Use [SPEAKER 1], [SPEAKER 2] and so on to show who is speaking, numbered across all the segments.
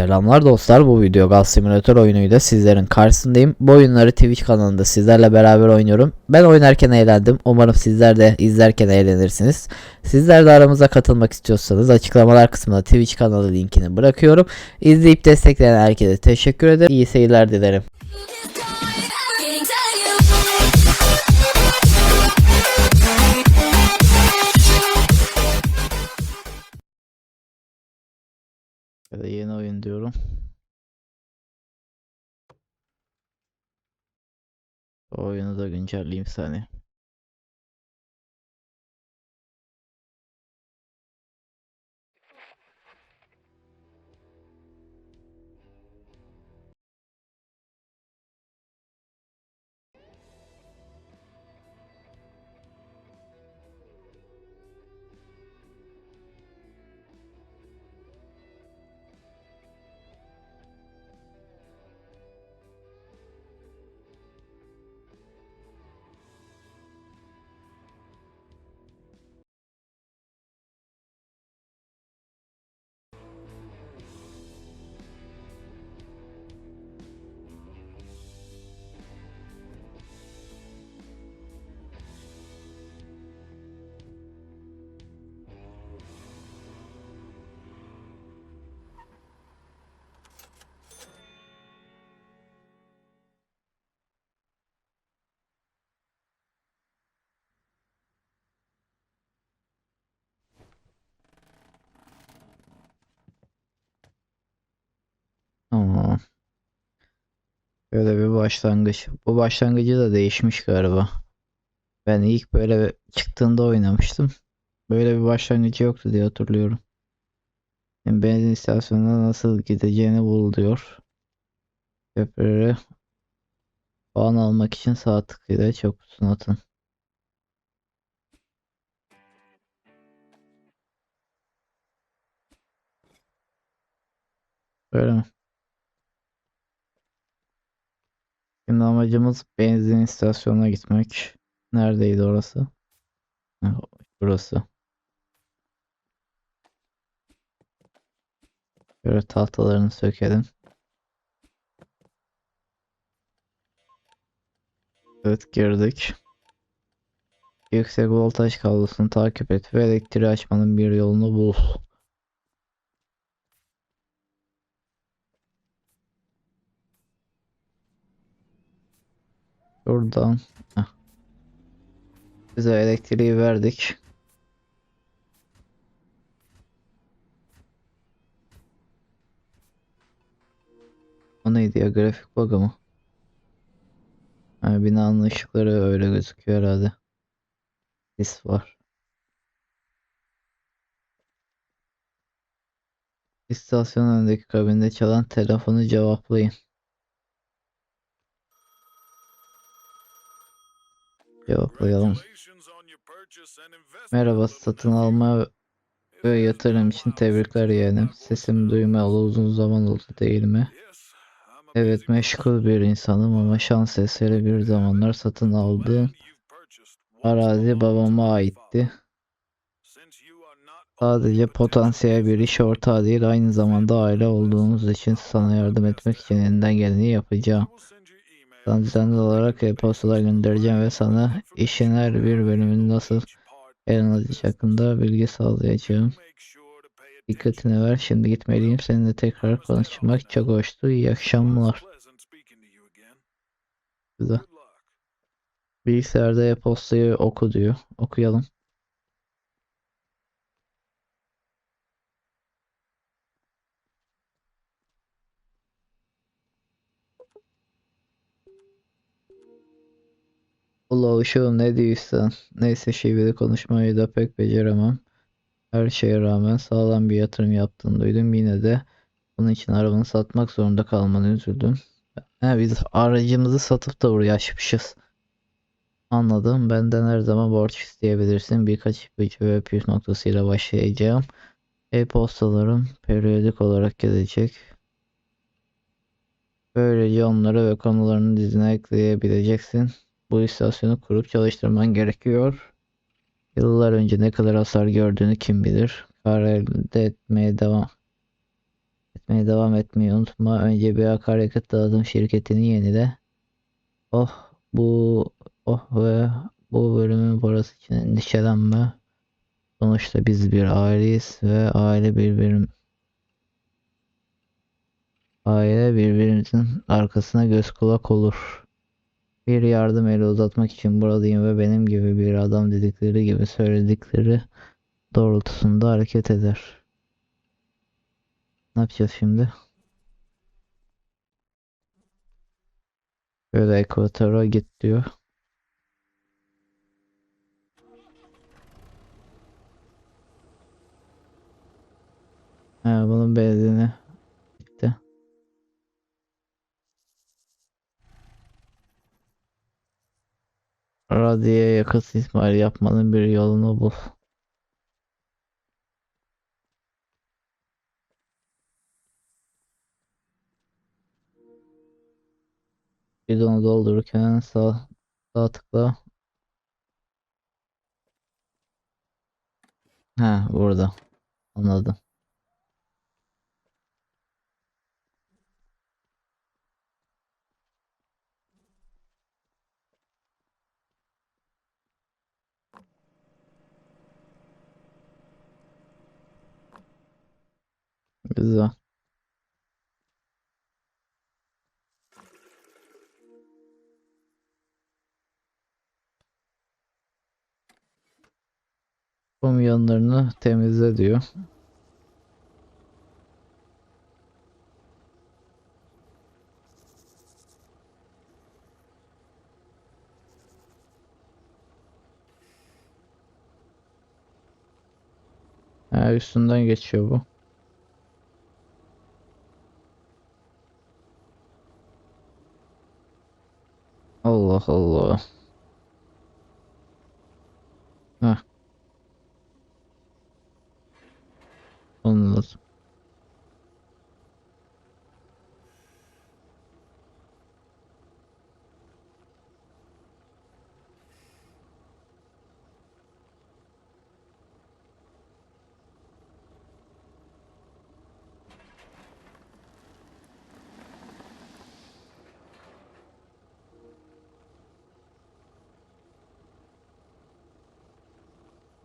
[SPEAKER 1] Selamlar dostlar bu video Gaz Simulator oyunuyla sizlerin karşısındayım. Bu oyunları Twitch kanalında sizlerle beraber oynuyorum. Ben oynarken eğlendim. Umarım sizler de izlerken eğlenirsiniz. Sizler de aramıza katılmak istiyorsanız açıklamalar kısmına Twitch kanalı linkini bırakıyorum. İzleyip destekleyen herkese teşekkür ederim. İyi seyirler dilerim. Ya da yeni oyun diyorum. O oyunu da güncelleyeyim saniye. Böyle bir başlangıç. Bu başlangıcı da değişmiş galiba. Ben ilk böyle çıktığında oynamıştım. Böyle bir başlangıcı yoktu diye hatırlıyorum. Şimdi benzin istasyonuna nasıl gideceğini bul diyor. Köprülere puan almak için sağ tıkıyla kutusuna atın. Böyle mi? Şimdi amacımız benzin istasyonuna gitmek. Neredeydi orası? Burası. Böyle tahtalarını sökelim. Evet girdik. Yüksek voltaj kablosunu takip et ve elektriği açmanın bir yolunu bul. Buradan. Heh. Bize elektriği verdik. O neydi ya grafik bug'ı mı? Ha, binanın ışıkları öyle gözüküyor herhalde. Sis var. İstasyon önündeki kabinde çalan telefonu cevaplayın. Cevaplayalım. Merhaba satın alma ve yatırım için tebrikler yeğenim. Sesimi duymayalı uzun zaman oldu değil mi? Evet meşgul bir insanım ama şans eseri bir zamanlar satın aldığım arazi babama aitti. Sadece potansiyel bir iş ortağı değil aynı zamanda aile olduğumuz için sana yardım etmek için elinden geleni yapacağım. Sana düzenli olarak e-postalar göndereceğim ve sana işin her bir bölümünü nasıl ele alacak hakkında bilgi sağlayacağım. Dikkatini ver şimdi gitmeliyim seninle tekrar konuşmak çok hoştu iyi akşamlar. Güzel. Bilgisayarda e-postayı oku diyor. Okuyalım. Allah uşağım ne diyorsan. Neyse şiveli konuşmayı da pek beceremem. Her şeye rağmen sağlam bir yatırım yaptığını duydum. Yine de bunun için arabanı satmak zorunda kalmanı üzüldüm. Ha, biz aracımızı satıp da buraya açmışız. Anladım. Benden her zaman borç isteyebilirsin. Birkaç ipucu ve püf noktasıyla başlayacağım. E-postalarım periyodik olarak gelecek. Böylece onları ve konularını dizine ekleyebileceksin. Bu istasyonu kurup çalıştırman gerekiyor. Yıllar önce ne kadar hasar gördüğünü kim bilir. Kar elde etmeye devam. etmeye devam etmeyi unutma. Önce bir akaryakıt dağıtım şirketini yenile. Oh bu oh ve bu bölümün parası için endişelenme. Sonuçta biz bir aileyiz ve aile birbirim aile birbirimizin arkasına göz kulak olur. Bir yardım eli uzatmak için buradayım ve benim gibi bir adam dedikleri gibi söyledikleri doğrultusunda hareket eder. Ne yapacağız şimdi? Böyle ekvatora git diyor. Ha, bunun benzini Radyoya yakıt ikmali yapmanın bir yolunu bul. Bidonu doldururken sağ, sağ tıkla. Ha burada. Anladım. Güzel. Kum yanlarını temizle diyor. Ha, üstünden geçiyor bu. hello.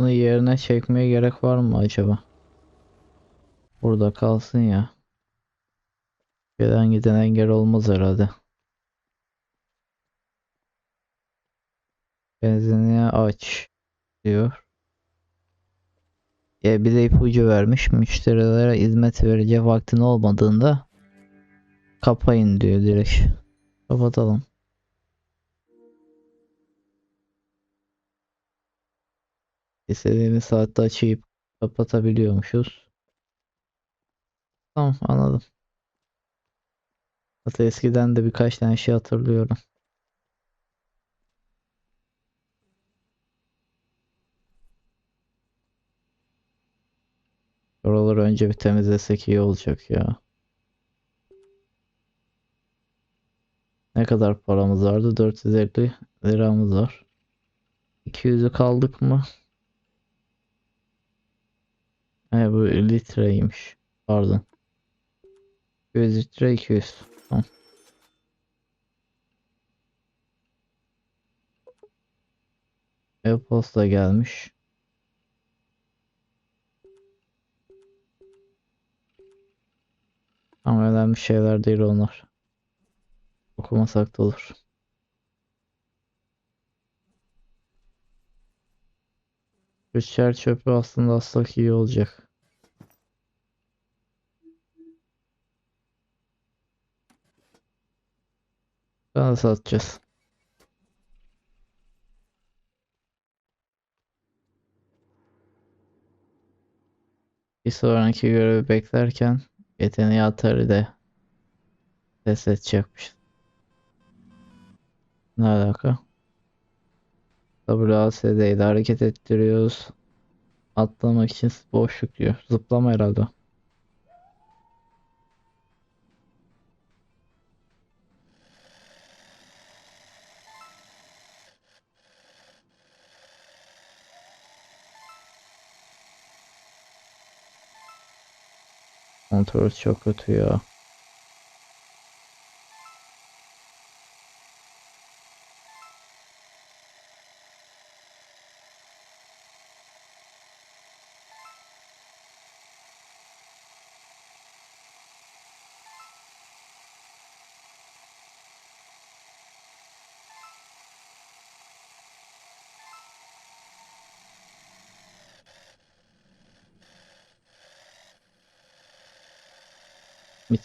[SPEAKER 1] Bunu yerine çekmeye gerek var mı acaba? Burada kalsın ya. Gelen giden engel olmaz herhalde. Benzinliğe aç diyor. E, bir de ipucu vermiş. Müşterilere hizmet verecek vaktin olmadığında kapayın diyor direkt. Kapatalım. İstediğimiz saatte açıp kapatabiliyormuşuz. Tamam anladım. Hatta eskiden de birkaç tane şey hatırlıyorum. Oraları önce bir temizlesek iyi olacak ya. Ne kadar paramız vardı? 450 liramız var. 200'ü kaldık mı? He bu litreymiş. Pardon. 100 litre 200. Tamam. E-posta gelmiş. Ama önemli şeyler değil onlar. Okumasak da olur. Üçer çöpü aslında aslak iyi olacak. Sana satacağız. Bir sonraki görevi beklerken yeteneği Atari'de test edecekmiş. Ne alaka? WASD ile hareket ettiriyoruz. Atlamak için boşluk diyor. Zıplama herhalde. Kontrol çok kötü ya.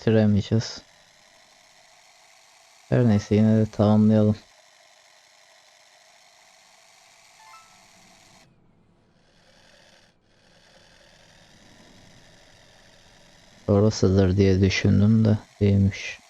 [SPEAKER 1] Bitiremeyeceğiz. Her neyse yine de tamamlayalım. Orasıdır diye düşündüm de değilmiş.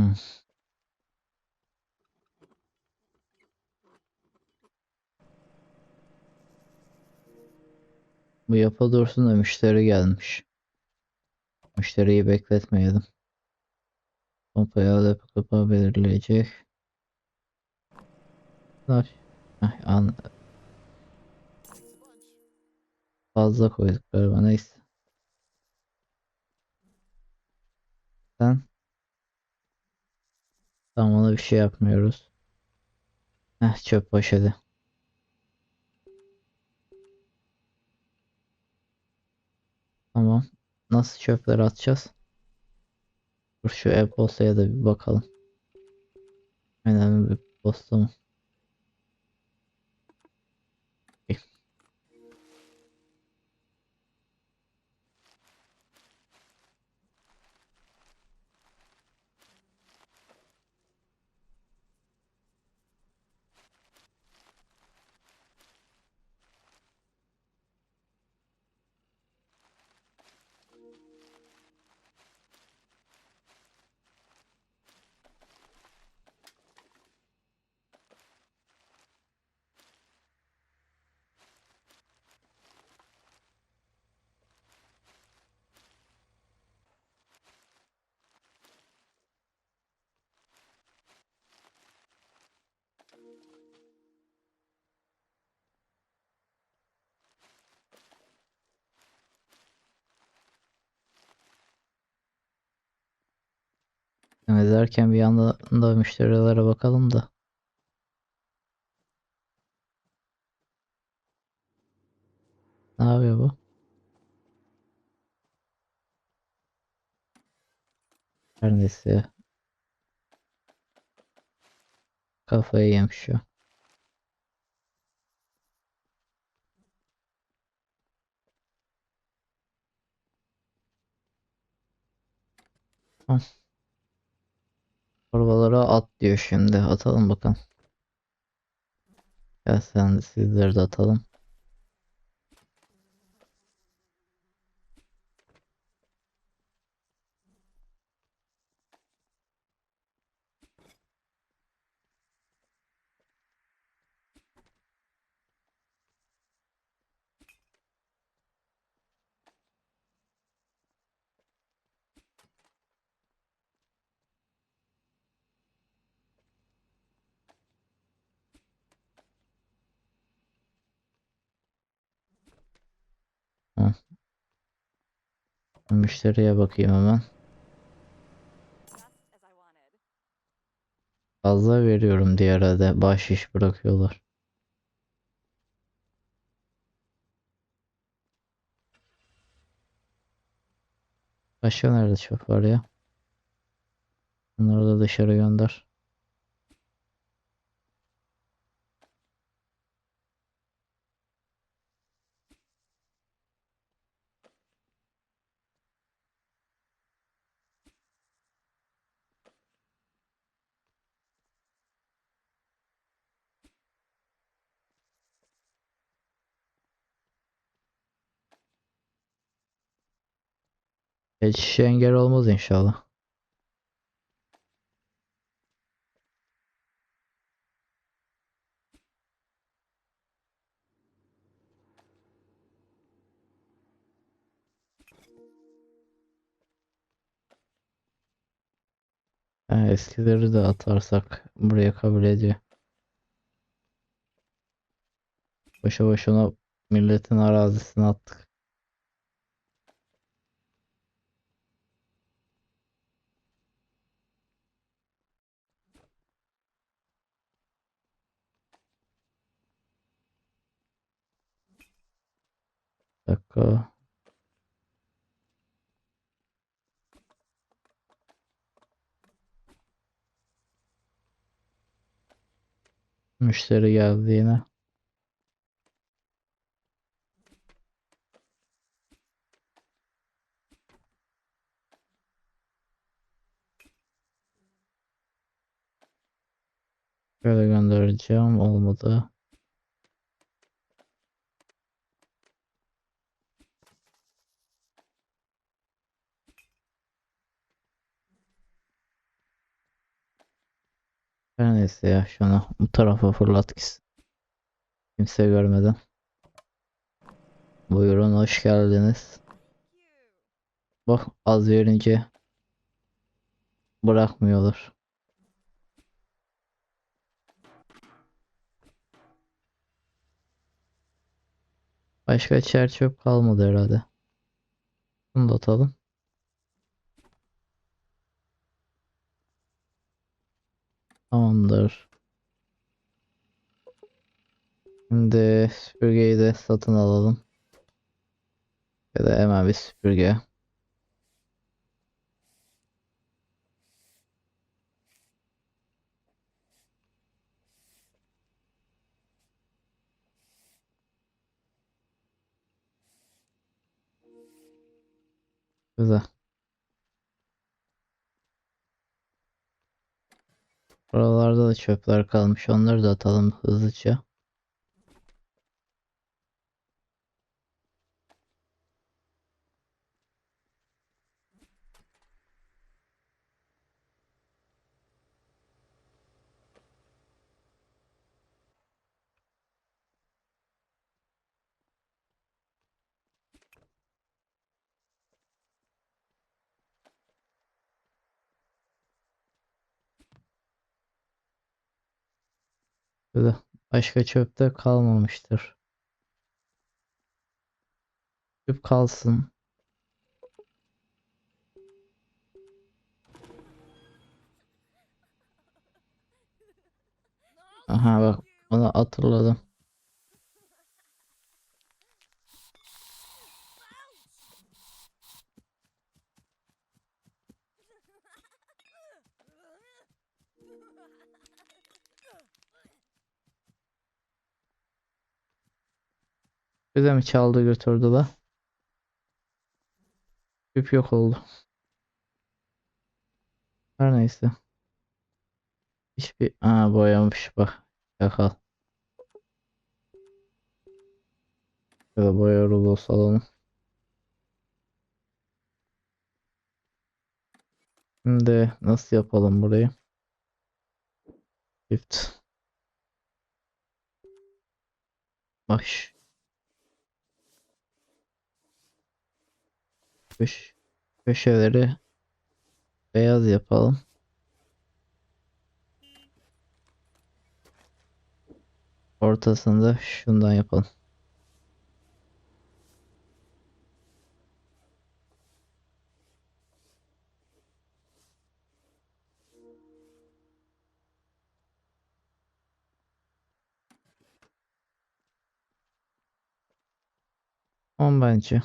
[SPEAKER 1] Hı. Bu yapı dursun da müşteri gelmiş. Müşteriyi bekletmeyelim. Pompayı alıp kapağı belirleyecek. Bunlar- Heh, an fazla koyduk galiba neyse. Sen Tamam bir şey yapmıyoruz. Heh çöp poşeti. Tamam. Nasıl çöpleri atacağız? Dur şu e-postaya da bir bakalım. Önemli bir posta mı? Derken bir yandan da müşterilere bakalım da. Ne yapıyor bu? Her neyse. Kafayı yemiş şu. Tamam. Torbalara at diyor şimdi. Atalım bakalım. Ya sen de sizleri de atalım. Hı. Müşteriye bakayım hemen. Fazla veriyorum diye arada bahşiş bırakıyorlar. Başka nerede var ya? Bunları da dışarı gönder. Geçişe engel olmaz inşallah. Eskileri de atarsak buraya kabul ediyor. Boşa boşuna milletin arazisine attık. Dakika. Müşteri geldi yine. Şöyle göndereceğim. Olmadı. Her neyse ya şunu bu tarafa fırlat gitsin. Kimse görmeden. Buyurun hoş geldiniz. Bak az verince bırakmıyorlar. Başka çer çöp kalmadı herhalde. Bunu da atalım. Tamamdır. Şimdi süpürgeyi de satın alalım. Ya da hemen bir süpürge. Güzel. Buralarda da çöpler kalmış. Onları da atalım hızlıca. Güzel. Başka çöp de kalmamıştır. Çöp kalsın. Aha bak onu hatırladım. Bize mi çaldı götürdü la? Küp yok oldu. Her neyse. Hiçbir... Aa boyamış bak. Ya da boya rulosu alalım. Şimdi nasıl yapalım burayı? Çift. Baş. Köş köşeleri beyaz yapalım. Ortasında şundan yapalım. On bence.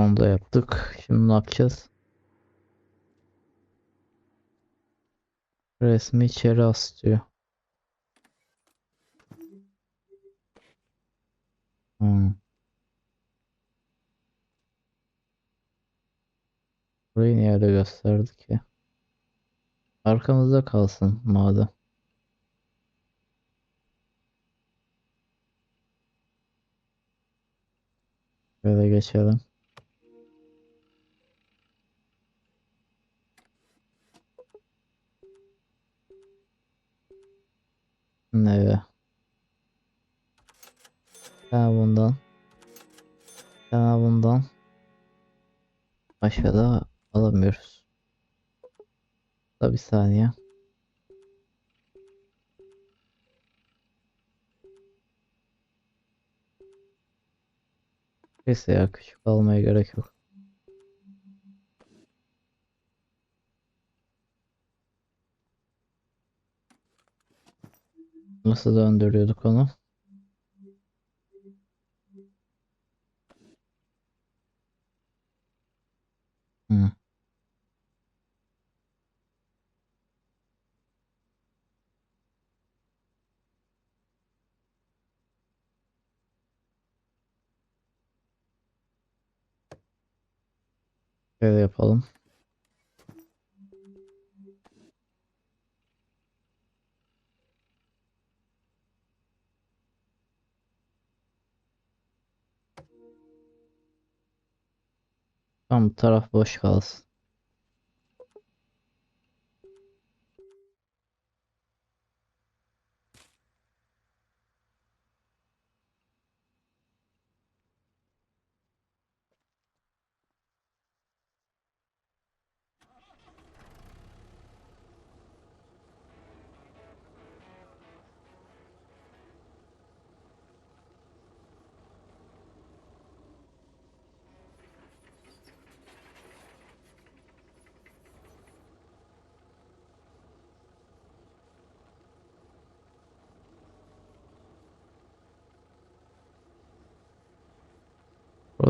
[SPEAKER 1] Onu da yaptık. Şimdi ne yapacağız? Resmi içeri as diyor. Hmm. Burayı niye öyle gösterdi ki? Arkamızda kalsın madem. Böyle geçelim. Ne? Sana bundan. Sana bundan. Başka da alamıyoruz. Da bir saniye. Neyse ya küçük almaya gerek yok. Nasıl döndürüyorduk onu? Hı. Şöyle yapalım. Tam bu taraf boş kalsın.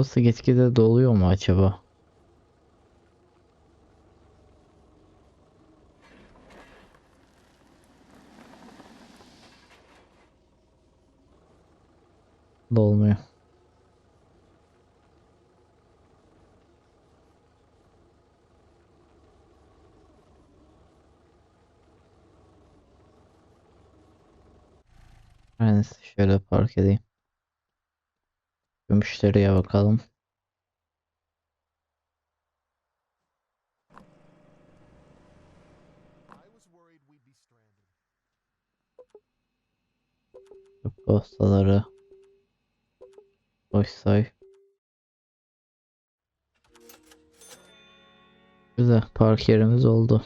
[SPEAKER 1] Burası gitgide doluyor mu acaba? Dolmuyor. Ben şöyle park edeyim. Bir Müşteriye bakalım. Postaları boş say. Güzel park yerimiz oldu.